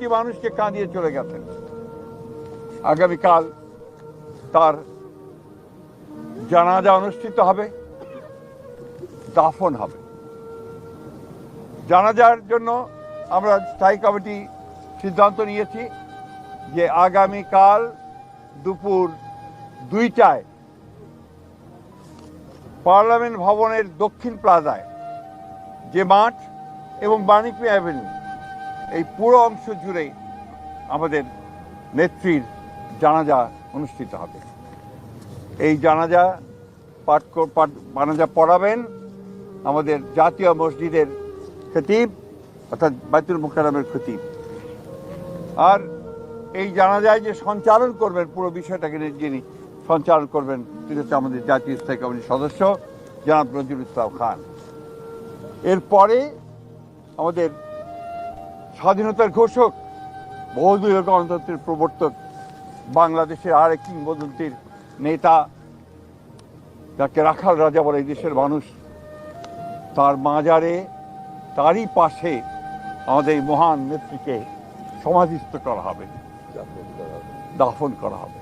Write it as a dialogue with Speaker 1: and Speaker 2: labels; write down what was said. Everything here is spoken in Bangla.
Speaker 1: কোটি মানুষকে কাঁদিয়ে চলে গেছেন। আগামীকাল তার জানাজা অনুষ্ঠিত হবে, দাফন হবে। জানাজার জন্য আমরা স্থায়ী কমিটি সিদ্ধান্ত নিয়েছি যে আগামীকাল দুপুর দুইটায় পার্লামেন্ট ভবনের দক্ষিণ প্লাজায় যে মাঠ এবং বাণিজ্য অ্যাভিনিউ এই পুরো অংশ জুড়ে আমাদের নেত্রীর জানাজা অনুষ্ঠিত হবে। এই জানাজা পাঠ পাঠ, জানাজা পড়াবেন আমাদের জাতীয় মসজিদের খতিব, অর্থাৎ বাইতুল মুকাররমের খতিব। আর এই জানাজায় যে সঞ্চালন করবেন, পুরো বিষয়টাকে যিনি সঞ্চালন করবেন, তিনি হচ্ছে আমাদের জাতীয় স্থায়ী কমিটির সদস্য, জনাব নজরুল ইসলাম খান। এরপরে আমাদের স্বাধীনতার ঘোষক বহুদলীয় গণতন্ত্রের প্রবর্তক, বাংলাদেশের আরেক কিংবদন্তির নেতা, যাকে রাখাল রাজা বলে এই দেশের মানুষ, তার মাজারে, তারই পাশে আমাদের এই মহান নেত্রীকে সমাধিস্থ করা হবে, দাফন করা হবে।